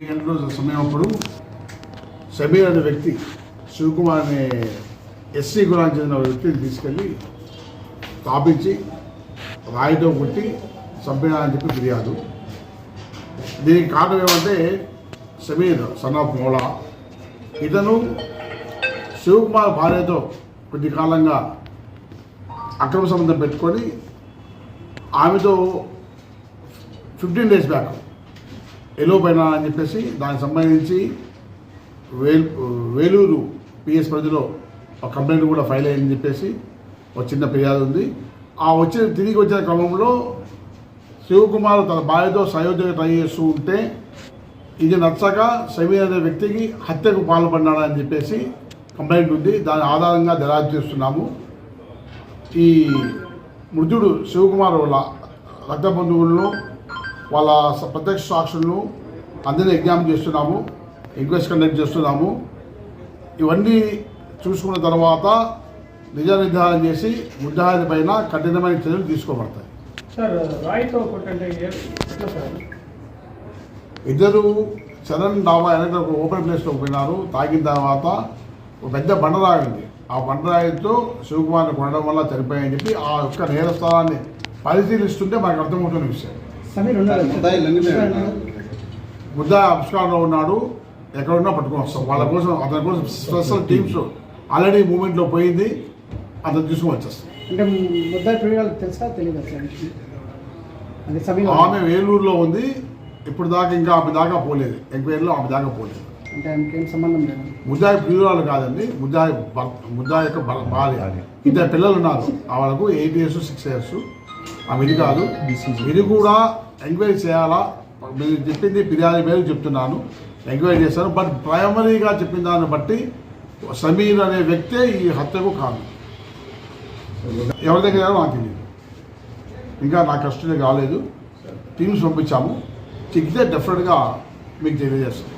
గంటల సమయం అప్పుడు సమీర్ అనే వ్యక్తి శివకుమార్ అనే ఎస్సీ కులానికి చెందిన వ్యక్తిని తీసుకెళ్ళి స్థాపించి రాయితో కొట్టి చంపినారని చెప్పి ఫిర్యాదు. దీనికి కారణం ఏమంటే సమీర్ సన్ ఆఫ్ మోలా ఇతను శివకుమార్ భార్యతో కొద్ది కాలంగా అక్రమ సంబంధం పెట్టుకొని ఆమెతో ఫిఫ్టీన్ డేస్ బ్యాక్ ఎలోపైన అని చెప్పేసి దానికి సంబంధించి వేల్ వేలూరు పిఎస్ పరిధిలో ఒక కంప్లైంట్ కూడా ఫైల్ అయ్యిందని చెప్పేసి ఒక చిన్న ఫిర్యాదు ఉంది. ఆ వచ్చిన తిరిగి వచ్చిన క్రమంలో శివకుమార్ తన భార్యతో సయోధ్య ట్రై చేస్తూ ఉంటే ఇది నచ్చక సమీర్ అనే వ్యక్తికి హత్యకు పాల్పడినాడని చెప్పేసి కంప్లైంట్ ఉంది. దాని ఆధారంగా దర్యాప్తు చేస్తున్నాము. ఈ మృతుడు శివకుమార్ వాళ్ళ రక్త బంధువులను వాళ్ళ ప్రత్యక్ష సాక్షులను అందరినీ ఎగ్జామ్ చేస్తున్నాము ఎంక్వైరీ కండక్ట్ చేస్తున్నాము. ఇవన్నీ చూసుకున్న తర్వాత నిజ నిర్ధారణ చేసి ముద్దాయిల పైన కఠినమైన చర్యలు తీసుకోబడతాయి. ఇద్దరు చరణ్ డాబా వెనక ఒక ఓపెన్ ప్లేస్లో పోయినారు. తాగిన తర్వాత ఒక పెద్ద బండరాయి ఉంది ఆ బండరాయితో శివకుమార్ని కొనడం వల్ల చనిపోయాయని చెప్పి ఆ యొక్క నేర స్థలాన్ని పరిశీలిస్తుంటే మనకు అర్థమవుతున్న విషయం. ముద్దా ఆవిష్కారంలో ఉన్నాడు. ఎక్కడున్నా పట్టుకొని వస్తాం. వాళ్ళ కోసం అతని కోసం స్పెషల్ టీమ్స్ ఆల్రెడీ మూమెంట్లో పోయింది. అతను తీసుకుని వచ్చేస్తాం. అంటే ముద్దాయి ప్రియులకు తెలుసా? తెలియదు ఆమె వేలూరులో ఉంది. ఇప్పుడు దాకా ఇంకా ఆమె దాకా పోలేదు. ఎంక్వైరీలో ఆమె దాకా పోలేదు. అంటే ఆమెకి ఏం సంబంధం లేదు. ముద్దాయి ప్రియురాలు కాదండి. ముద్దాయి ముద్దాయి యొక్క భర్- భార్య. ఇద్దరు పిల్లలు ఉన్నారు. వాళ్ళకు ఎయిట్ ఇయర్స్ సిక్స్ ఇయర్స్ ఆమె ఇది కాదు. ఇది కూడా ఎంక్వైరీ చేయాలా? మీరు చెప్పింది ఫిర్యాదు మేరకు చెప్తున్నాను. ఎంక్వైరీ చేస్తాను బట్ ప్రైమరీగా చెప్పిన దాన్ని బట్టి సమీర్ అనే వ్యక్తే ఈ హత్యకు కారణం. ఎవరి దగ్గర నాకు తెలియదు. ఇంకా నా కస్టడీ కాలేదు టీమ్స్ పంపించాము. చిక్కితే డెఫినెట్గా మీకు తెలియజేస్తాం.